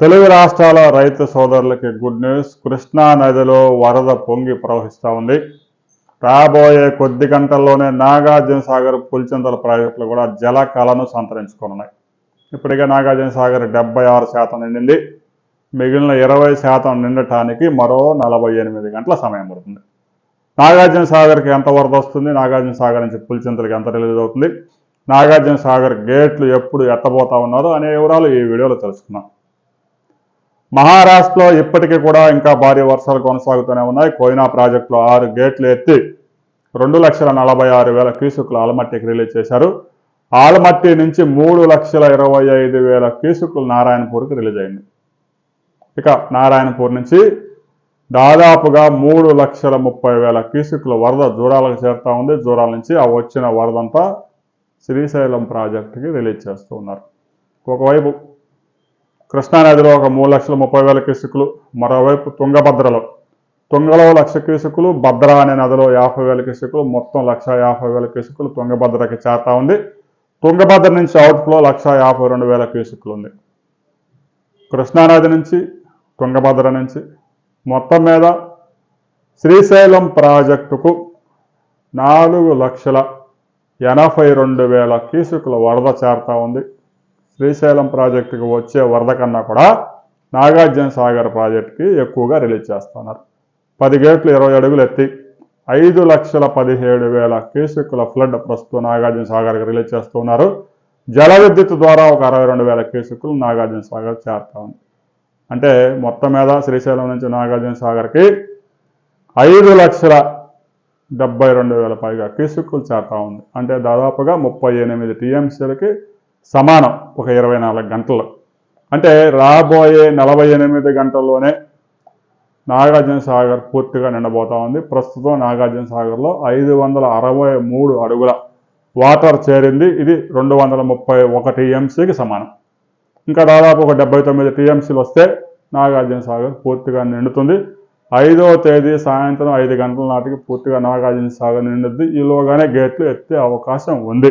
తెలుగు రాష్ట్రాల రైతు సోదరులకి గుడ్ న్యూస్ కృష్ణా నదిలో వరద పొంగి ప్రవహిస్తూ ఉంది. రాబోయే కొద్ది గంటల్లోనే నాగార్జున సాగర్ పులిచందల ప్రాజెక్టులు కూడా జల కళను సంతరించుకున్నాయి ఇప్పటికే నాగార్జున సాగర్ డెబ్బై ఆరు శాతం నిండింది. మిగిలిన ఇరవై శాతం నిండటానికి మరో నలభై ఎనిమిది గంటల సమయం పడుతుంది. నాగార్జున సాగర్కి ఎంత వరద వస్తుంది? నాగార్జున సాగర్ నుంచి పులిచింతలకి ఎంత రిలీజ్ అవుతుంది? నాగార్జున సాగర్ గేట్లు ఎప్పుడు ఎత్తబోతా ఉన్నారో అనే వివరాలు ఈ వీడియోలో తెలుసుకున్నాం మహారాష్ట్రలో ఇప్పటికీ కూడా ఇంకా భారీ వర్షాలు కొనసాగుతూనే ఉన్నాయి. కోయినా ప్రాజెక్టులో ఆరు గేట్లు ఎత్తి రెండు లక్షల నలభై ఆరు వేల క్యూసుకులు ఆలమట్టికి రిలీజ్ చేశారు. ఆలమట్టి నుంచి మూడు లక్షల ఇరవై ఐదు వేల క్యూసుకులు నారాయణపూర్కి రిలీజ్ అయింది. ఇక నారాయణపూర్ నుంచి దాదాపుగా మూడు లక్షల ముప్పై వేల క్యూసుకుల వరద జూరాలకు చేరుతూ ఉంది. జూరాల నుంచి ఆ వచ్చిన వరదంతా శ్రీశైలం ప్రాజెక్టుకి రిలీజ్ చేస్తూ ఉన్నారు. ఒకవైపు కృష్ణానదిలో ఒక మూడు లక్షల ముప్పై వేల క్యూసెక్కులు మరోవైపు తుంగభద్రలో. తుంగలో లక్ష క్యూసెక్కులు భద్ర అనే నదిలో యాభై వేల క్యూసెక్కులు మొత్తం లక్ష యాభై వేల క్యూసెక్కులు తుంగభద్రకి చేరుతా ఉంది. తుంగభద్ర నుంచి అవుట్ఫ్లో లక్ష యాభై రెండు వేల క్యూసెక్కులు ఉంది. కృష్ణానది నుంచి తుంగభద్ర నుంచి మొత్తం మీద శ్రీశైలం ప్రాజెక్టుకు నాలుగు లక్షల ఎనభై రెండు వేల క్యూసెక్కుల వరద చేరుతా ఉంది. శ్రీశైలం ప్రాజెక్టుకి వచ్చే వరద కన్నా కూడా నాగార్జున సాగర్ ప్రాజెక్టుకి ఎక్కువగా రిలీజ్ చేస్తున్నారు. పది గేట్లు ఇరవై అడుగులు ఎత్తి ఐదు లక్షల పదిహేడు వేల క్యూసెక్కుల ఫ్లడ్ ప్రస్తుతం నాగార్జున సాగర్కి రిలీజ్ చేస్తున్నారు. జల విద్యుత్ ద్వారా ఒక అరవై రెండు వేల క్యూసెక్కులు నాగార్జున సాగర్ చేరుతా ఉంది. అంటే మొత్తం మీద శ్రీశైలం నుంచి నాగార్జున సాగర్కి ఐదు లక్షల డెబ్బై రెండు వేల పైగా క్యూసెక్కులు చేరుతా ఉంది. అంటే దాదాపుగా ముప్పై ఎనిమిది టీఎంసీలకి సమానం ఒక ఇరవై నాలుగు గంటలు. అంటే రాబోయే నలభై ఎనిమిది గంటల్లోనే నాగార్జున సాగర్ పూర్తిగా నిండబోతా ఉంది. ప్రస్తుతం నాగార్జున సాగర్లో ఐదు వందల అరవై మూడు అడుగుల వాటర్ చేరింది. ఇది రెండు వందల ముప్పై ఒక టీఎంసీకి సమానం. ఇంకా దాదాపు ఒక డెబ్బై తొమ్మిది టీఎంసీలు వస్తే నాగార్జున సాగర్ పూర్తిగా నిండుతుంది. ఐదవ తేదీ సాయంత్రం ఐదు గంటల నాటికి పూర్తిగా నాగార్జున సాగర్ నిండుద్ది. ఈలోగానే గేట్లు ఎత్తే అవకాశం ఉంది.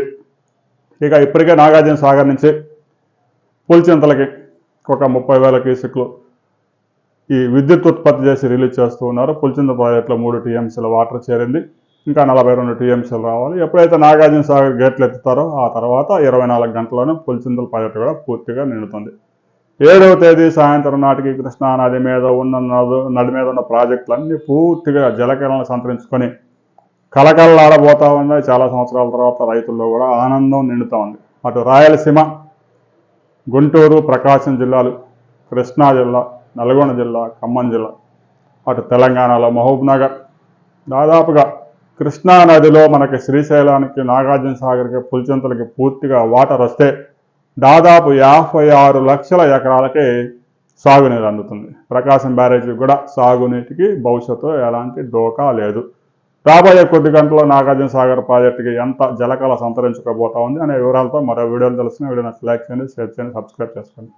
ఇక ఇప్పటికే నాగార్జున సాగర్ నుంచి పులిచింతలకి ఒక ముప్పై వేల క్యూసెక్లు ఈ విద్యుత్ ఉత్పత్తి చేసి రిలీజ్ చేస్తూ ఉన్నారు. పులిచింత ప్రాజెక్టులో మూడు టీఎంసీల వాటర్ చేరింది. ఇంకా నలభై రెండు టీఎంసీలు రావాలి. ఎప్పుడైతే నాగార్జున సాగర్ గేట్లు ఎత్తుతారో ఆ తర్వాత ఇరవై నాలుగు గంటల్లోనే పులిచింతల ప్రాజెక్టు కూడా పూర్తిగా నిండుతుంది. ఏడవ తేదీ సాయంత్రం నాటికి కృష్ణా నది మీద ఉన్న నదు నది మీద ఉన్న ప్రాజెక్టులన్నీ పూర్తిగా జలకిరణాలు సంతరించుకొని కలకలలాడబోతా ఉంది చాలా సంవత్సరాల తర్వాత రైతుల్లో కూడా ఆనందం నిండుతూ ఉంది. అటు రాయలసీమ గుంటూరు ప్రకాశం జిల్లాలు కృష్ణా జిల్లా నల్గొండ జిల్లా ఖమ్మం జిల్లా అటు తెలంగాణలో మహబూబ్నగర్ దాదాపుగా కృష్ణా నదిలో మనకి శ్రీశైలానికి నాగార్జున సాగర్కి పులిచింతలకి పూర్తిగా వాటర్ వస్తే దాదాపు యాభై ఆరు లక్షల ఎకరాలకి సాగునీరు అందుతుంది. ప్రకాశం బ్యారేజీకి కూడా సాగునీటికి భవిష్యత్తులో ఎలాంటి డోకా లేదు. రాబోయే కొద్ది గంటల్లో నాగార్జున సాగర్ ప్రాజెక్టుకి ఎంత జలకళ సంతరించుకోబోతా ఉంది అనే వివరాలతో మరో వీడియోలు తెలుసుకుని వీడియో లైక్ చేయండి షేర్ చేయండి సబ్స్క్రైబ్ చేసుకోండి.